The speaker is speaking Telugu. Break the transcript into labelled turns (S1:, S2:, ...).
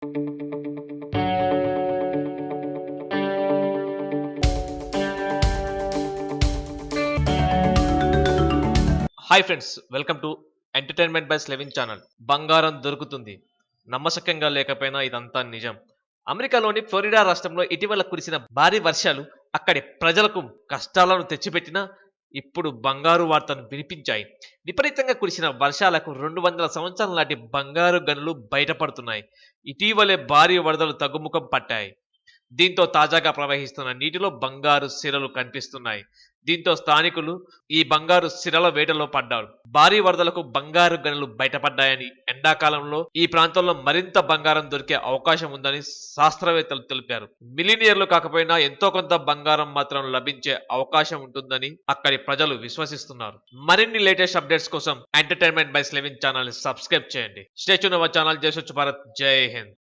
S1: Hi friends welcome to entertainment by Slevin channel బంగారం దొరుకుతుంది. నమ్మశక్యంగా లేకపోయినా ఇదంతా నిజం. అమెరికాలోని ఫ్లోరిడా రాష్ట్రంలో ఇటీవల కురిసిన భారీ వర్షాలు అక్కడి ప్రజలకు కష్టాలను తెచ్చిపెట్టినా ఇప్పుడు బంగారు వార్తను వినిపించాయి. విపరీతంగా కురిసిన వర్షాలకు రెండు వందల సంవత్సరాల నాటి బంగారు గనులు బయటపడుతున్నాయి. ఇటీవలే భారీ వరదలు తగ్గుముఖం పట్టాయి. దీంతో తాజాగా ప్రవహిస్తున్న నీటిలో బంగారు సిరలు కనిపిస్తున్నాయి. దీంతో స్థానికులు ఈ బంగారు సిరల వేటలో పడ్డారు. భారీ వరదలకు బంగారు గనులు బయటపడ్డాయని ఎండాకాలంలో ఈ ప్రాంతంలో మరింత బంగారం దొరికే అవకాశం ఉందని శాస్త్రవేత్తలు తెలిపారు. మిలినియర్లు కాకపోయినా ఎంతో కొంత బంగారం మాత్రం లభించే అవకాశం ఉంటుందని అక్కడి ప్రజలు విశ్వసిస్తున్నారు. మరిన్ని లేటెస్ట్ అప్డేట్స్ కోసం ఎంటర్టైన్మెంట్ బై స్లెవిన్ ఛానల్ని సబ్స్క్రైబ్ చేయండి. Stay tuned our channel. జయ స్వచ్ఛ భారత్. జై హింద్.